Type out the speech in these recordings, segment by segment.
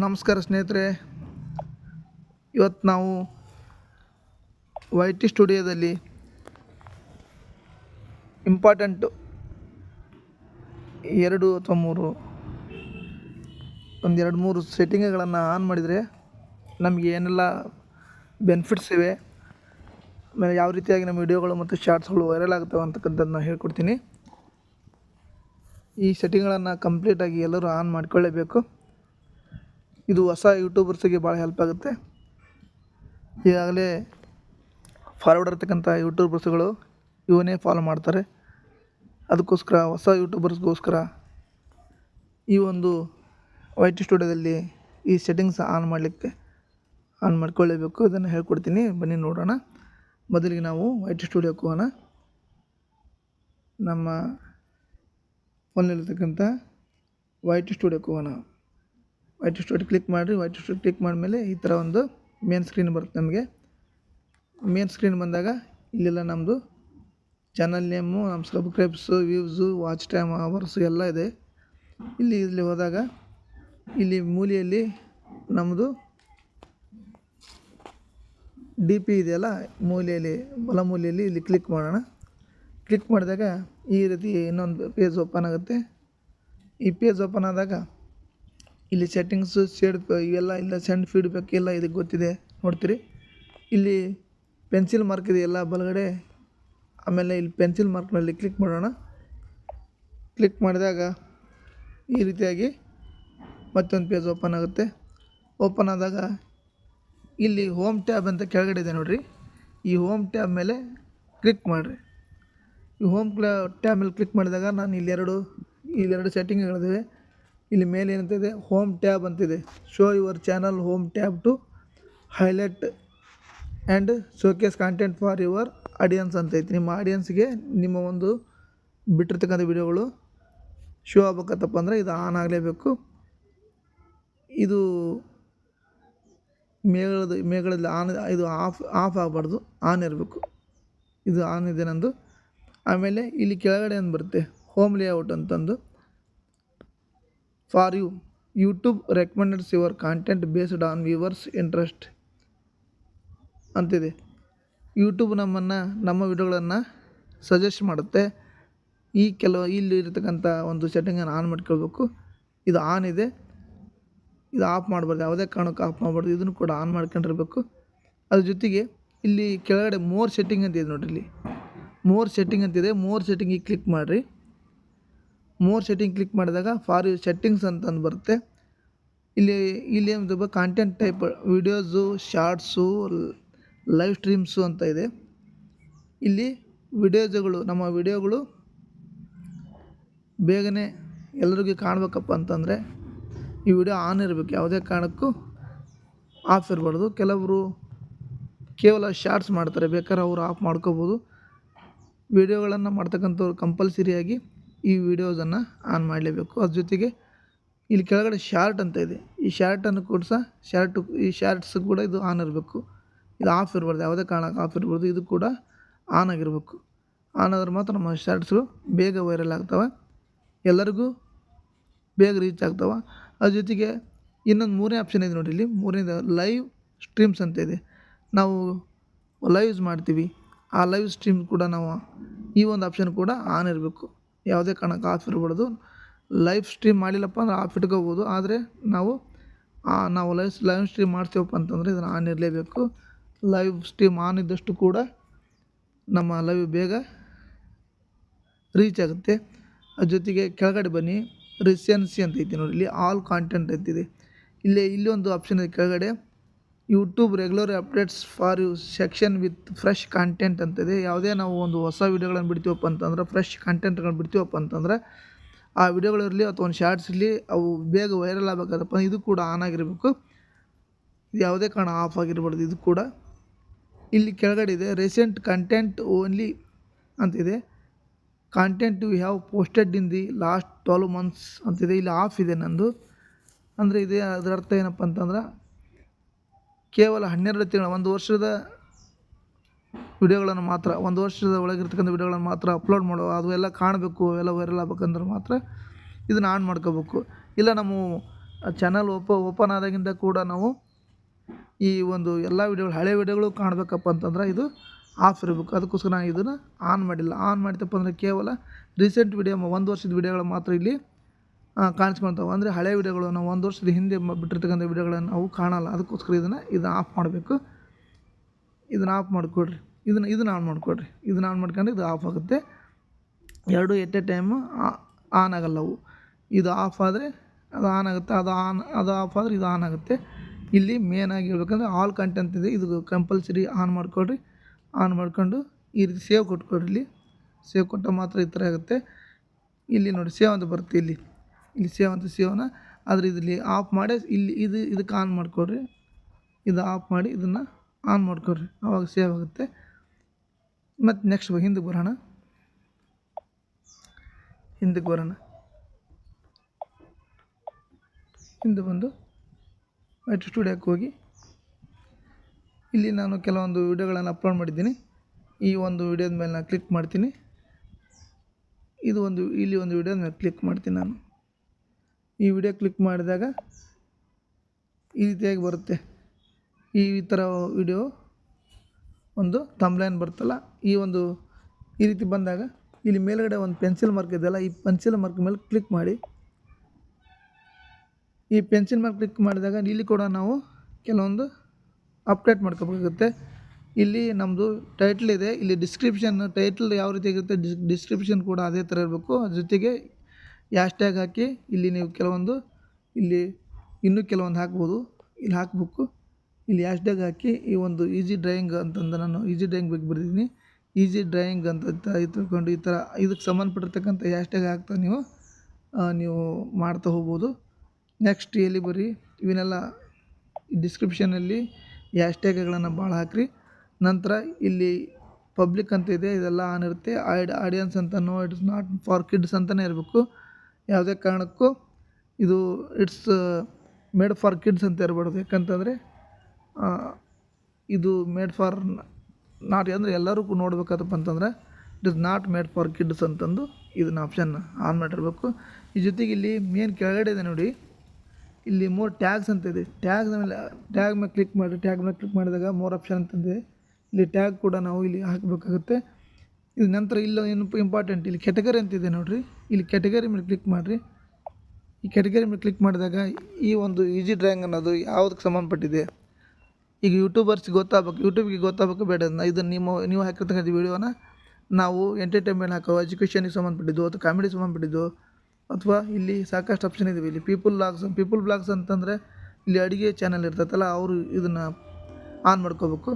ನಮಸ್ಕಾರ ಸ್ನೇಹಿತರೆ. ಇವತ್ತು ನಾವು ವೈ ಟಿ ಸ್ಟುಡಿಯೋದಲ್ಲಿ ಇಂಪಾರ್ಟೆಂಟು ಎರಡು ಅಥವಾ ಮೂರು, ಒಂದು ಎರಡು ಮೂರು ಸೆಟ್ಟಿಂಗ್ಗಳನ್ನು ಆನ್ ಮಾಡಿದರೆ ನಮಗೆ ಏನೆಲ್ಲ ಬೆನಿಫಿಟ್ಸ್ ಇವೆ, ಆಮೇಲೆ ಯಾವ ರೀತಿಯಾಗಿ ನಮ್ಮ ವಿಡಿಯೋಗಳು ಮತ್ತು ಶಾರ್ಟ್ಸ್ಗಳು ವೈರಲ್ ಆಗ್ತವೆ ನಾನು ಹೇಳ್ಕೊಡ್ತೀನಿ. ಈ ಸೆಟ್ಟಿಂಗ್ಗಳನ್ನು ಕಂಪ್ಲೀಟಾಗಿ ಎಲ್ಲರೂ ಆನ್ ಮಾಡ್ಕೊಳ್ಳೇಬೇಕು. ಇದು ಹೊಸ ಯೂಟ್ಯೂಬರ್ಸಿಗೆ ಭಾಳ ಹೆಲ್ಪ್ ಆಗುತ್ತೆ. ಈಗಾಗಲೇ ಫಾರ್ವರ್ಡ್ ಇರ್ತಕ್ಕಂಥ ಯೂಟ್ಯೂಬರ್ಸ್ಗಳು ಇವನ್ನೇ ಫಾಲೋ ಮಾಡ್ತಾರೆ. ಅದಕ್ಕೋಸ್ಕರ ಹೊಸ ಯೂಟ್ಯೂಬರ್ಸ್ಗೋಸ್ಕರ ಈ ಒಂದು ವೈ ಟಿ ಸ್ಟುಡಿಯೋದಲ್ಲಿ ಈ ಸೆಟ್ಟಿಂಗ್ಸ್ ಆನ್ ಮಾಡಲಿಕ್ಕೆ ಆನ್ ಮಾಡ್ಕೊಳ್ಳೇಬೇಕು. ಇದನ್ನು ಹೇಳ್ಕೊಡ್ತೀನಿ. ಬನ್ನಿ ನೋಡೋಣ. ಮೊದಲಿಗೆ ನಾವು ವೈ ಟಿ ಸ್ಟುಡಿಯೋಕ್ಕೆ ಹೋಗೋಣ. ನಮ್ಮ ಫೋನಲ್ಲಿರ್ತಕ್ಕಂಥ ವೈ ಟಿ ಸ್ಟುಡಿಯೋಕ್ಕೆ ಹೋಗೋಣ. ವೈಟ್ ಸ್ಟೋರಿ ಕ್ಲಿಕ್ ಮಾಡಿರಿ. ವೈಟ್ ಸ್ಟೋರಿ ಕ್ಲಿಕ್ ಮಾಡಿದ್ಮೇಲೆ ಈ ಥರ ಒಂದು ಮೇನ್ ಸ್ಕ್ರೀನ್ ಬರುತ್ತೆ ನಮಗೆ. ಮೇನ್ ಸ್ಕ್ರೀನ್ ಬಂದಾಗ ಇಲ್ಲೆಲ್ಲ ನಮ್ಮದು ಚಾನಲ್ ನೇಮು ನಮ್ಮ subscribes views watch time hours ಎಲ್ಲ ಇದೆ. ಇಲ್ಲಿ ಇಲ್ಲಿ ಹೋದಾಗ ಇಲ್ಲಿ ಮೂಲೆಯಲ್ಲಿ ನಮ್ಮದು ಡಿ ಪಿ ಇದೆಯಲ್ಲ, ಮೂಲೆಯಲ್ಲಿ, ಬಲ ಮೂಲೆಯಲ್ಲಿ ಇಲ್ಲಿ ಕ್ಲಿಕ್ ಮಾಡೋಣ. ಕ್ಲಿಕ್ ಮಾಡಿದಾಗ ಈ ರೀತಿ ಇನ್ನೊಂದು ಪೇಜ್ ಓಪನ್ ಆಗುತ್ತೆ. ಈ ಪೇಜ್ ಓಪನ್ ಆದಾಗ ಇಲ್ಲಿ ಸೆಟ್ಟಿಂಗ್ಸು ಶೇಡ್ ಇವೆಲ್ಲ ಇಲ್ಲ ಸೆಂಡ್ ಫೀಡ್ಬ್ಯಾಕ್ ಎಲ್ಲ ಇದು, ಗೊತ್ತಿದೆ. ನೋಡ್ತೀರಿ. ಇಲ್ಲಿ ಪೆನ್ಸಿಲ್ ಮಾರ್ಕ್ ಇದೆ ಎಲ್ಲ ಬಲಗಡೆ. ಆಮೇಲೆ ಇಲ್ಲಿ ಪೆನ್ಸಿಲ್ ಮಾರ್ಕ್ನಲ್ಲಿ ಕ್ಲಿಕ್ ಮಾಡೋಣ. ಕ್ಲಿಕ್ ಮಾಡಿದಾಗ ಈ ರೀತಿಯಾಗಿ ಮತ್ತೊಂದು ಪೇಜ್ ಓಪನ್ ಆಗುತ್ತೆ. ಓಪನ್ ಆದಾಗ ಇಲ್ಲಿ ಹೋಮ್ ಟ್ಯಾಬ್ ಅಂತ ಕೆಳಗಡೆ ಇದೆ ನೋಡಿರಿ. ಈ ಹೋಮ್ ಟ್ಯಾಬ್ ಮೇಲೆ ಕ್ಲಿಕ್ ಮಾಡಿರಿ. ಈ ಹೋಮ್ ಕ್ಲಾ ಟ್ಯಾಬ್ ಮೇಲೆ ಕ್ಲಿಕ್ ಮಾಡಿದಾಗ ನಾನು ಇಲ್ಲೆರಡು ಇಲ್ಲೆರಡು ಸೆಟ್ಟಿಂಗ್ಗಳಿವೆ ಇಲ್ಲಿ ಮೇಲೆ ಏನಂತಿದೆ? ಹೋಮ್ ಟ್ಯಾಬ್ ಅಂತಿದೆ. Show your channel home tab to highlight and showcase content for your audience ಅಂತ ಐತಿ. ನಿಮ್ಮ ಆಡಿಯನ್ಸ್ಗೆ ನಿಮ್ಮ ಒಂದು ಬಿಟ್ಟಿರ್ತಕ್ಕಂಥ ವಿಡಿಯೋಗಳು ಶೋ ಆಗ್ಬೇಕತ್ತಪ್ಪ ಅಂದರೆ ಇದು ಆನ್ ಆಗಲೇಬೇಕು. ಇದು ಮೇಘದ ಮೇಗಳಲ್ಲಿ ಆನ್ ಇದು ಆಫ್ ಆಫ್ ಆಗಬಾರ್ದು. ಆನ್ ಇರಬೇಕು. ಇದು ಆನ್ ಇದೆ ನಂದು. ಆಮೇಲೆ ಇಲ್ಲಿ ಕೆಳಗಡೆ ಏನು ಬರುತ್ತೆ? ಹೋಮ್ ಲೇಔಟ್ ಅಂತಂದು. For you YouTube recommends your content based on viewers interest ಅಂತಿದೆ. ಯೂಟ್ಯೂಬ್ ನಮ್ಮನ್ನು, ನಮ್ಮ ವಿಡಿಯೋಗಳನ್ನು ಸಜೆಸ್ಟ್ ಮಾಡುತ್ತೆ. ಈ ಕೆಲವು, ಇಲ್ಲಿ ಇರತಕ್ಕಂಥ ಒಂದು ಸೆಟ್ಟಿಂಗನ್ನು ಆನ್ ಮಾಡ್ಕೊಳ್ಬೇಕು. ಇದು ಆನ್ ಇದೆ. ಇದು ಆಫ್ ಮಾಡಬಾರ್ದು. ಯಾವುದೇ ಕಾರಣಕ್ಕೆ ಆಫ್ ಮಾಡಬಾರ್ದು. ಇದನ್ನು ಕೂಡ ಆನ್ ಮಾಡ್ಕೊಂಡಿರ್ಬೇಕು. ಅದ್ರ ಜೊತೆಗೆ, ಇಲ್ಲಿ ಕೆಳಗಡೆ ಮೋರ್ ಸೆಟ್ಟಿಂಗ್ ಅಂತ ಇದೆ ನೋಡಿರಿ ಇಲ್ಲಿ. ಮೋರ್ ಸೆಟ್ಟಿಂಗ್ ಅಂತಿದೆ. ಮೋರ್ ಸೆಟ್ಟಿಂಗಿಗೆ ಕ್ಲಿಕ್ ಮಾಡಿರಿ. ಮೋರ್ ಸೆಟ್ಟಿಂಗ್ ಕ್ಲಿಕ್ ಮಾಡಿದಾಗ ಫಾರ್ ಯು ಸೆಟ್ಟಿಂಗ್ಸ್ ಅಂತಂದು ಬರುತ್ತೆ. ಇಲ್ಲಿ ಇಲ್ಲಿ ಏನು content type videos shorts live streams ಅಂತ ಇದೆ. ಇಲ್ಲಿ ವಿಡಿಯೋಸ್ಗಳು ನಮ್ಮ ವಿಡಿಯೋಗಳು ಬೇಗನೆ ಎಲ್ಲರಿಗೂ ಕಾಣಬೇಕಪ್ಪ ಅಂತಂದರೆ ಈ ವಿಡಿಯೋ ಆನ್ ಇರಬೇಕು. ಯಾವುದೇ ಕಾರಣಕ್ಕೂ ಆಫ್ ಇರಬಾರ್ದು. ಕೆಲವರು ಕೇವಲ ಶಾರ್ಟ್ಸ್ ಮಾಡ್ತಾರೆ. ಬೇಕಾದ್ರೆ ಅವರು ಆಫ್ ಮಾಡ್ಕೋಬೋದು. ವಿಡಿಯೋಗಳನ್ನು ಮಾಡ್ತಕ್ಕಂಥವ್ರು ಕಂಪಲ್ಸರಿಯಾಗಿ ಈ ವಿಡಿಯೋಸನ್ನು ಆನ್ ಮಾಡಲೇಬೇಕು. ಅದ್ರ ಜೊತೆಗೆ ಇಲ್ಲಿ ಕೆಳಗಡೆ ಶಾರ್ಟ್ ಅಂತ ಇದೆ. ಈ ಶಾರ್ಟನ್ನು ಕೂಡ ಸಹ ಶಾರ್ಟು ಈ ಶಾರ್ಟ್ಸ್ ಕೂಡ ಇದು ಆನ್ ಇರಬೇಕು. ಇದು ಆಫ್ ಇರಬಾರ್ದು. ಯಾವುದೇ ಕಾರಣಕ್ಕೆ ಆಫ್ ಇರಬಾರ್ದು. ಇದು ಕೂಡ ಆನ್ ಆಗಿರಬೇಕು. ಆನ್ ಆದರೆ ಮಾತ್ರ ನಮ್ಮ ಶಾರ್ಟ್ಸ್ಗಳು ಬೇಗ ವೈರಲ್ ಆಗ್ತವೆ. ಎಲ್ಲರಿಗೂ ಬೇಗ ರೀಚ್ ಆಗ್ತವೆ. ಅದ್ರ ಜೊತೆಗೆ ಇನ್ನೊಂದು ಮೂರನೇ ಆಪ್ಷನ್ ಇದೆ ನೋಡಿ ಇಲ್ಲಿ ಮೂರನೇದು ಲೈವ್ ಸ್ಟ್ರೀಮ್ಸ್ ಅಂತ ಇದೆ. ನಾವು ಲೈವ್ಸ್ ಮಾಡ್ತೀವಿ. ಆ ಲೈವ್ ಸ್ಟ್ರೀಮ್ ಕೂಡ ನಾವು ಈ ಒಂದು ಆಪ್ಷನ್ ಕೂಡ ಆನ್ ಇರಬೇಕು. ಯಾವುದೇ ಕಾರಣಕ್ಕೆ ಆಫ್ ಇರಬಾರ್ದು. ಲೈವ್ ಸ್ಟ್ರೀಮ್ ಮಾಡಿಲ್ಲಪ್ಪ ಅಂದ್ರೆ ಆಫ್ ಇಟ್ಕೋಬೋದು. ಆದರೆ ನಾವು ನಾವು ಲೈವ್ ಲೈವ್ ಸ್ಟ್ರೀಮ್ ಮಾಡ್ತೀವಪ್ಪ ಅಂತಂದರೆ ಇದನ್ನು ಆನ್ ಇರಲೇಬೇಕು. ಲೈವ್ ಸ್ಟ್ರೀಮ್ ಆನ್ ಇದ್ದಷ್ಟು ಕೂಡ ನಮ್ಮ ಲೈವ್ ಬೇಗ ರೀಚ್ ಆಗುತ್ತೆ. ಜೊತೆಗೆ ಕೆಳಗಡೆ ಬನ್ನಿ. ರಿಸೆನ್ಸಿ ಅಂತ ಐತಿ ನೋಡಿ, ಇಲ್ಲಿ ಆಲ್ ಕಾಂಟೆಂಟ್ ಅಂತಿದೆ ಇಲ್ಲಿ ಇಲ್ಲಿ ಒಂದು ಆಪ್ಷನ್ ಇದೆ ಕೆಳಗಡೆ. YouTube regular updates for you section with fresh content ಅಂತಿದೆ ಯಾವುದೇ ನಾವು ಒಂದು ಹೊಸ ವಿಡಿಯೋಗಳನ್ನು ಬಿಡ್ತೀವಪ್ಪ ಅಂತಂದ್ರೆ ಫ್ರೆಶ್ ಕಾಂಟೆಂಟ್ಗಳನ್ನ ಬಿಡ್ತೀವಪ್ಪ ಅಂತಂದ್ರೆ, ಆ ವಿಡಿಯೋಗಳಿರಲಿ ಅಥವಾ ಒಂದು ಶಾರ್ಟ್ಸ್ ಇರಲಿ, ಅವು ಬೇಗ ವೈರಲ್ ಆಗಬೇಕಾದಪ್ಪ ಇದು ಕೂಡ ಆನ್ ಆಗಿರಬೇಕು. ಇದು ಯಾವುದೇ ಕಾರಣ ಆಫ್ ಆಗಿರಬಾರ್ದು, ಇದು ಕೂಡ. ಇಲ್ಲಿ ಕೆಳಗಡೆ ಇದೆ ರೀಸೆಂಟ್ ಕಂಟೆಂಟ್ ಓನ್ಲಿ ಅಂತಿದೆ. Content you have posted in the last twelve months ಅಂತಿದೆ. ಇಲ್ಲಿ ಆಫ್ ಇದೆ ನಂದು. ಅಂದರೆ ಇದೆ ಅದರ ಅರ್ಥ ಏನಪ್ಪ ಅಂತಂದ್ರೆ ಕೇವಲ ಹನ್ನೆರಡು ತಿಂಗಳ, ಒಂದು ವರ್ಷದ ವಿಡಿಯೋಗಳನ್ನು ಮಾತ್ರ, ಒಂದು ವರ್ಷದ ಒಳಗಿರ್ತಕ್ಕಂಥ ವಿಡಿಯೋಗಳನ್ನು ಮಾತ್ರ ಅಪ್ಲೋಡ್ ಮಾಡೋ, ಅದು ಎಲ್ಲ ಕಾಣಬೇಕು, ಅವೆಲ್ಲ ವೈರಲ್ ಆಗ್ಬೇಕಂದ್ರೆ ಮಾತ್ರ ಇದನ್ನು ಆನ್ ಮಾಡ್ಕೋಬೇಕು. ಇಲ್ಲ, ನಮ್ಮ ಚಾನಲ್ ಓಪ ಓಪನ್ ಆದಾಗಿಂದ ಕೂಡ ನಾವು ಈ ಒಂದು ಎಲ್ಲ ವಿಡಿಯೋಗಳು, ಹಳೆ ವಿಡಿಯೋಗಳು ಕಾಣಬೇಕಪ್ಪ ಅಂತಂದ್ರೆ ಇದು ಆಫ್ ಇರಬೇಕು. ಅದಕ್ಕೋಸ್ಕರ ನಾನು ಇದನ್ನು ಆನ್ ಮಾಡಿಲ್ಲ. ಆನ್ ಮಾಡಿದಪ್ಪ ಅಂದರೆ ಕೇವಲ ರೀಸೆಂಟ್ ವಿಡಿಯೋ ಒಂದು ವರ್ಷದ ವಿಡಿಯೋಗಳು ಮಾತ್ರ ಇಲ್ಲಿ ಕಾಣಿಸ್ಕೊಳ್ತಾವೆ ಅಂದರೆ ಹಳೆ ವಿಡಿಯೋಗಳು ನಾವು ಒಂದು ವರ್ಷದ ಹಿಂದೆ ಬಿಟ್ಟಿರ್ತಕ್ಕಂಥ ವಿಡಿಯೋಗಳನ್ನು ನಾವು ಕಾಣಲ್ಲ. ಅದಕ್ಕೋಸ್ಕರ ಇದನ್ನು ಇದು ಆಫ್ ಮಾಡಬೇಕು. ಇದನ್ನು ಆಫ್ ಮಾಡಿಕೊಡ್ರಿ. ಇದನ್ನು ಇದನ್ನು ಆನ್ ಮಾಡಿಕೊಡ್ರಿ. ಇದನ್ನು ಆನ್ ಮಾಡ್ಕೊಂಡ್ರೆ ಇದು ಆಫ್ ಆಗುತ್ತೆ. ಎರಡು ಎಟ್ ಎ ಟೈಮು ಆನ್ ಆಗಲ್ಲ ಅವು. ಇದು ಆಫ್ ಆದರೆ ಅದು ಆನ್ ಆಗುತ್ತೆ. ಅದು ಆನ್ ಅದು ಆಫ್ ಆದರೆ ಇದು ಆನ್ ಆಗುತ್ತೆ. ಇಲ್ಲಿ ಮೇನಾಗಿ ಹೇಳ್ಬೇಕಂದ್ರೆ ಆಲ್ ಕಂಟೆಂಟ್ ಇದೆ. ಇದು ಕಂಪಲ್ಸರಿ ಆನ್ ಮಾಡಿಕೊಡ್ರಿ. ಆನ್ ಮಾಡಿಕೊಂಡು ಈ ರೀತಿ ಸೇವ್ ಕೊಟ್ಕೊಡ್ರಿ ಇಲ್ಲಿ. ಸೇವ್ ಕೊಟ್ಟ ಮಾತ್ರ ಈ ಥರ ಆಗುತ್ತೆ. ಇಲ್ಲಿ ನೋಡಿ ಸೇವ್ ಅಂತ ಬರುತ್ತೆ ಇಲ್ಲಿ. ಇಲ್ಲಿ ಸೇವ್ ಅಂತ ಸೇವನ ಆದರೆ ಇದರಲ್ಲಿ ಆಫ್ ಮಾಡಿ, ಇಲ್ಲಿ ಇದು, ಇದಕ್ಕೆ ಆನ್ ಮಾಡಿಕೊಡ್ರಿ. ಇದು ಆಫ್ ಮಾಡಿ, ಇದನ್ನು ಆನ್ ಮಾಡ್ಕೊಡ್ರಿ. ಆವಾಗ ಸೇವ್ ಆಗುತ್ತೆ. ಮತ್ತು ನೆಕ್ಸ್ಟ್ ಹಿಂದಕ್ಕೆ ಬರೋಣ. ಹಿಂದಕ್ಕೆ ಬರೋಣ. ಹಿಂದೆ ಬಂದು ಮೈಟ್ ಸ್ಟುಡಿಯೋಕ್ಕೆ ಹೋಗಿ. ಇಲ್ಲಿ ನಾನು ಕೆಲವೊಂದು ವಿಡಿಯೋಗಳನ್ನು ಅಪ್ಲೋಡ್ ಮಾಡಿದ್ದೀನಿ. ಈ ಒಂದು ವಿಡಿಯೋದ ಮೇಲೆ ನಾನು ಕ್ಲಿಕ್ ಮಾಡ್ತೀನಿ. ಇದು ಒಂದು, ಇಲ್ಲಿ ಒಂದು ವಿಡಿಯೋದ ಮೇಲೆ ಕ್ಲಿಕ್ ಮಾಡ್ತೀನಿ ನಾನು. ಈ ವಿಡಿಯೋ ಕ್ಲಿಕ್ ಮಾಡಿದಾಗ ಈ ರೀತಿಯಾಗಿ ಬರುತ್ತೆ. ಈ ಥರ ವಿಡಿಯೋ ಒಂದು ತಂಬ್ಲೈನ್ ಬರುತ್ತಲ್ಲ, ಈ ಒಂದು ಈ ರೀತಿ ಬಂದಾಗ ಇಲ್ಲಿ ಮೇಲ್ಗಡೆ ಒಂದು ಪೆನ್ಸಿಲ್ ಮಾರ್ಕ್ ಇದೆಯಲ್ಲ, ಈ ಪೆನ್ಸಿಲ್ ಮಾರ್ಕ್ ಮೇಲೆ ಕ್ಲಿಕ್ ಮಾಡಿ. ಈ ಪೆನ್ಸಿಲ್ ಮಾರ್ಕ್ ಕ್ಲಿಕ್ ಮಾಡಿದಾಗ ಇಲ್ಲಿ ಕೂಡ ನಾವು ಕೆಲವೊಂದು ಅಪ್ಡೇಟ್ ಮಾಡ್ಕೋಬೇಕಾಗುತ್ತೆ. ಇಲ್ಲಿ ನಮ್ಮದು ಟೈಟ್ಲ್ ಇದೆ, ಇಲ್ಲಿ ಡಿಸ್ಕ್ರಿಪ್ಷನ್ ಟೈಟ್ಲ್ ಯಾವ ರೀತಿ ಇರುತ್ತೆ ಡಿಸ್ಕ್ರಿಪ್ಷನ್ ಕೂಡ ಅದೇ ಥರ ಇರಬೇಕು. ಅದ್ರ ಜೊತೆಗೆ ಟ್ಯಾಗ್ ಹಾಕಿ ಇಲ್ಲಿ ನೀವು ಕೆಲವೊಂದು ಇಲ್ಲಿ ಇನ್ನೂ ಕೆಲವೊಂದು ಹಾಕ್ಬೋದು. ಇಲ್ಲಿ ಹಾಕ್ಬೇಕು. ಇಲ್ಲಿ ಟ್ಯಾಗ್ ಹಾಕಿ ಈ ಒಂದು ಈಸಿ ಡ್ರಾಯಿಂಗ್ ಅಂತಂದು ನಾನು ಈಸಿ ಡ್ರಾಯಿಂಗ್ ಬಗ್ಗೆ ಬರೆದಿದ್ದೀನಿ. ಈಸಿ ಡ್ರಾಯಿಂಗ್ ಅಂತ ತಿಳ್ಕೊಂಡು ಈ ಥರ ಇದಕ್ಕೆ ಸಂಬಂಧಪಟ್ಟಿರ್ತಕ್ಕಂಥ ಟ್ಯಾಗ್ ಹಾಕ್ತಾ ನೀವು ನೀವು ಮಾಡ್ತಾ ಹೋಗ್ಬೋದು. ನೆಕ್ಸ್ಟ್ ಎಲ್ಲಿ ಬರೀ ಇವನ್ನೆಲ್ಲ ಡಿಸ್ಕ್ರಿಪ್ಷನಲ್ಲಿ ಟ್ಯಾಗ್ಗಳನ್ನು ಭಾಳ ಹಾಕ್ರಿ. ನಂತರ ಇಲ್ಲಿ ಪಬ್ಲಿಕ್ ಅಂತ ಇದೆ, ಇದೆಲ್ಲ ಆನ್ ಇರುತ್ತೆ. ಆಡ್ ಆಡಿಯನ್ಸ್ ಅಂತ no it's not for kids ಅಂತಲೇ ಇರಬೇಕು. ಯಾವುದೇ ಕಾರಣಕ್ಕೂ ಇದು ಇಟ್ಸ್ ಮೇಡ್ ಫಾರ್ ಕಿಡ್ಸ್ ಅಂತ ಇರಬಾರ್ದು. ಯಾಕಂತಂದರೆ ಇದು ಮೇಡ್ ಫಾರ್ ನಾಟ್ ಅಂದರೆ ಎಲ್ಲರೂ ಕೂಡ ನೋಡ್ಬೇಕಾದಪ್ಪ ಅಂತಂದ್ರೆ it is not made for kids ಅಂತಂದು ಇದನ್ನ ಆಪ್ಷನ್ ಆನ್ ಮಾಡಿರಬೇಕು. ಈ ಜೊತೆಗೆ ಇಲ್ಲಿ ಮೇನ್ ಕೆಳಗಡೆ ಇದೆ ನೋಡಿ, ಇಲ್ಲಿ ಮೋರ್ ಟ್ಯಾಗ್ಸ್ ಅಂತ ಇದೆ. ಟ್ಯಾಗ್ ಮೇಲೆ ಟ್ಯಾಗ್ ಮೇಲೆ ಕ್ಲಿಕ್ ಮಾಡಿ ಟ್ಯಾಗ್ ಮೇಲೆ ಕ್ಲಿಕ್ ಮಾಡಿದಾಗ ಮೋರ್ ಆಪ್ಷನ್ ಅಂತಂದಿದೆ ಇಲ್ಲಿ ಟ್ಯಾಗ್ ಕೂಡ ನಾವು ಇಲ್ಲಿ ಹಾಕಬೇಕಾಗುತ್ತೆ. ಇದು ನಂತರ ಇಲ್ಲ ಏನು ಇಂಪಾರ್ಟೆಂಟ್ ಇಲ್ಲಿ ಕೆಟಗರಿ ಅಂತಿದೆ ನೋಡಿರಿ. ಇಲ್ಲಿ ಕ್ಯಾಟಗರಿ ಮೇಲೆ ಕ್ಲಿಕ್ ಮಾಡಿರಿ. ಈ ಕ್ಯಾಟಗರಿ ಮೇಲೆ ಕ್ಲಿಕ್ ಮಾಡಿದಾಗ ಈ ಒಂದು ಈಜಿ ಡ್ರಾಯಿಂಗ್ ಅನ್ನೋದು ಯಾವುದಕ್ಕೆ ಸಂಬಂಧಪಟ್ಟಿದೆ? ಈಗ ಯೂಟ್ಯೂಬರ್ಸ್ ಗೊತ್ತಾಗಬೇಕು ಯೂಟ್ಯೂಬ್ಗೆ ಗೊತ್ತಾಗಬೇಕು ಬೇಡ. ಇದನ್ನು ನೀವು ನೀವು ಹಾಕಿರ್ತಕ್ಕಂಥ ವೀಡಿಯೋನ ನಾವು ಎಂಟರ್ಟೈನ್ಮೆಂಟ್ ಹಾಕೋ ಎಜುಕೇಷನಿಗೆ ಸಂಬಂಧಪಟ್ಟಿದ್ದು, ಅಥವಾ ಕಾಮಿಡಿ ಸಂಬಂಧಪಟ್ಟಿದ್ದು, ಅಥವಾ ಇಲ್ಲಿ ಸಾಕಷ್ಟು ಆಪ್ಷನ್ ಇದ್ದೀವಿ ಇಲ್ಲಿ ಪೀಪಲ್ ಬ್ಲಾಗ್ಸ್ ಪೀಪಲ್ ಬ್ಲಾಗ್ಸ್ ಅಂತಂದರೆ ಇಲ್ಲಿ ಅಡುಗೆ ಚಾನಲ್ ಇರ್ತೈತಲ್ಲ, ಅವರು ಇದನ್ನು ಆನ್ ಮಾಡ್ಕೋಬೇಕು.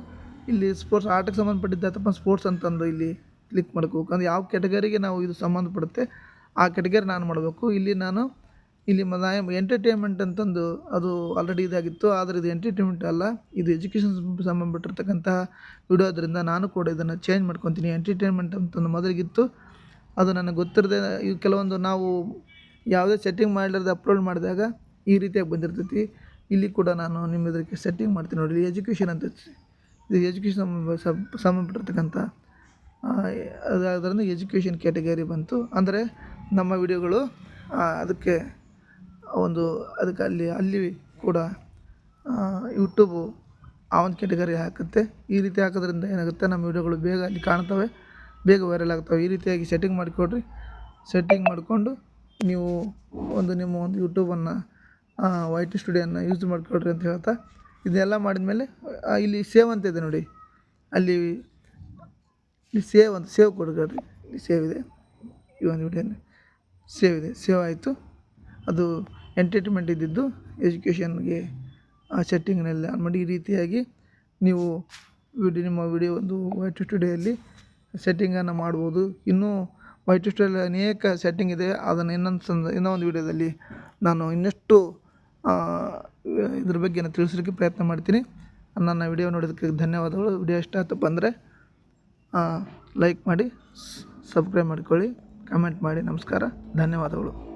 ಇಲ್ಲಿ ಸ್ಪೋರ್ಟ್ಸ್ ಆಟಕ್ಕೆ ಸಂಬಂಧಪಟ್ಟಿದ್ದ ಅಥವಾ ಸ್ಪೋರ್ಟ್ಸ್ ಅಂತಂದು ಇಲ್ಲಿ ಕ್ಲಿಕ್ ಮಾಡ್ಕೋಬೇಕು. ಅಂದರೆ ಯಾವ ಕ್ಯಾಟಗರಿಗೆ ನಾವು ಇದು ಸಂಬಂಧಪಡುತ್ತೆ? ಆ ಕೆಟಗರಿ ನಾನು ಮಾಡಬೇಕು. ಇಲ್ಲಿ ನಾನು, ಇಲ್ಲಿ ಎಂಟರ್ಟೈನ್ಮೆಂಟ್ ಅಂತಂದು ಅದು ಆಲ್ರೆಡಿ ಇದಾಗಿತ್ತು. ಆದರೆ ಇದು ಎಂಟರ್ಟೈನ್ಮೆಂಟ್ ಅಲ್ಲ. ಇದು ಎಜುಕೇಷನ್ ಸಂಬಂಧಪಟ್ಟಿರ್ತಕ್ಕಂತಹ ವಿಡಿಯೋ ಅದರಿಂದ ನಾನು ಕೂಡ ಇದನ್ನು ಚೇಂಜ್ ಮಾಡ್ಕೊತೀನಿ. ಎಂಟರ್ಟೈನ್ಮೆಂಟ್ ಅಂತಂದು ಮೊದಲಿಗಿತ್ತು. ಅದು ನನಗೆ ಗೊತ್ತಿರದೆ, ಈ ಕೆಲವೊಂದು ನಾವು ಯಾವುದೇ ಸೆಟ್ಟಿಂಗ್ ಮಾಡಲಾರ್ದೆ ಅಪ್ಲೋಡ್ ಮಾಡಿದಾಗ ಈ ರೀತಿಯಾಗಿ ಬಂದಿರ್ತೈತಿ. ಇಲ್ಲಿ ಕೂಡ ನಾನು ನಿಮ್ಮ ಇದಕ್ಕೆ ಸೆಟ್ಟಿಂಗ್ ಮಾಡ್ತೀನಿ ನೋಡಿ. ಎಜುಕೇಷನ್ ಅಂತ ಇದು ಎಜುಕೇಷನ್ ಸಂಬಂಧಪಟ್ಟಿರ್ತಕ್ಕಂಥ ಅದರಿಂದ ಎಜುಕೇಷನ್ ಕ್ಯಾಟಗರಿ ಬಂತು. ಅಂದರೆ ನಮ್ಮ ವಿಡಿಯೋಗಳು ಅದಕ್ಕೆ ಒಂದು, ಅದಕ್ಕೆ ಅಲ್ಲಿ ಅಲ್ಲಿ ಕೂಡ ಯೂಟ್ಯೂಬು ಆ ಒಂದು ಕೆಟಗರಿ ಹಾಕುತ್ತೆ. ಈ ರೀತಿ ಹಾಕೋದ್ರಿಂದ ಏನಾಗುತ್ತೆ, ನಮ್ಮ ವಿಡಿಯೋಗಳು ಬೇಗ ಅಲ್ಲಿ ಕಾಣ್ತವೆ, ಬೇಗ ವೈರಲ್ ಆಗ್ತವೆ. ಈ ರೀತಿಯಾಗಿ ಸೆಟ್ಟಿಂಗ್ ಮಾಡಿಕೊಡ್ರಿ. ಸೆಟ್ಟಿಂಗ್ ಮಾಡಿಕೊಂಡು ನೀವು ಒಂದು, ನಿಮ್ಮ ಒಂದು ಯೂಟ್ಯೂಬನ್ನು ವೈ ಟಿ ಸ್ಟುಡಿಯೋನ ಯೂಸ್ ಮಾಡಿಕೊಡ್ರಿ ಅಂತ ಹೇಳ್ತಾ, ಇದೆಲ್ಲ ಮಾಡಿದ್ಮೇಲೆ ಮೇಲೆ ಇಲ್ಲಿ ಸೇವ್ ಅಂತ ಇದೆ ನೋಡಿ. ಅಲ್ಲಿ, ಇಲ್ಲಿ ಸೇವ್ ಅಂತ ಸೇವ್ ಕೊಡ್ಕೊಳ್ರಿ ಇಲ್ಲಿ ಸೇವ್ ಇದೆ. ಈ ಒಂದು ವಿಡಿಯೋನ ಸೇವ್ ಇದೆ ಸೇವ್ ಆಯಿತು ಅದು ಎಂಟರ್ಟೈನ್ಮೆಂಟ್ ಇದ್ದಿದ್ದು ಎಜುಕೇಷನ್ಗೆ ಆ ಸೆಟ್ಟಿಂಗ್ನಲ್ಲಿ ಆನ್ ಮಾಡಿ ಈ ರೀತಿಯಾಗಿ ನೀವು ವಿಡಿಯೋ ನಿಮ್ಮ ವಿಡಿಯೋ ಒಂದು ವೈಟ್ ಸ್ಟುಡಿಯೋಲ್ಲಿ ಸೆಟ್ಟಿಂಗನ್ನು ಮಾಡ್ಬೋದು. ಇನ್ನೂ ವೈಟ್ ಸ್ಟುಡಿಯೋಲ್ಲಿ ಅನೇಕ ಸೆಟ್ಟಿಂಗ್ ಇದೆ. ಅದನ್ನು ಇನ್ನೊಂದು ಸಂದ, ಇನ್ನೊಂದು ವಿಡಿಯೋದಲ್ಲಿ ನಾನು ಇನ್ನಷ್ಟು ಇದ್ರ ಬಗ್ಗೆ ನಾನು ತಿಳಿಸಲಿಕ್ಕೆ ಪ್ರಯತ್ನ ಮಾಡ್ತೀನಿ. ನನ್ನ ವಿಡಿಯೋ ನೋಡೋದಕ್ಕೆ ಧನ್ಯವಾದಗಳು. ವಿಡಿಯೋ ಇಷ್ಟ ಆಯ್ತಪ್ಪ ಅಂದರೆ ಲೈಕ್ ಮಾಡಿ ಸಬ್ಸ್ಕ್ರೈಬ್ ಮಾಡಿಕೊಳ್ಳಿ. ಕಮೆಂಟ್ ಮಾಡಿ ನಮಸ್ಕಾರ ಧನ್ಯವಾದಗಳು.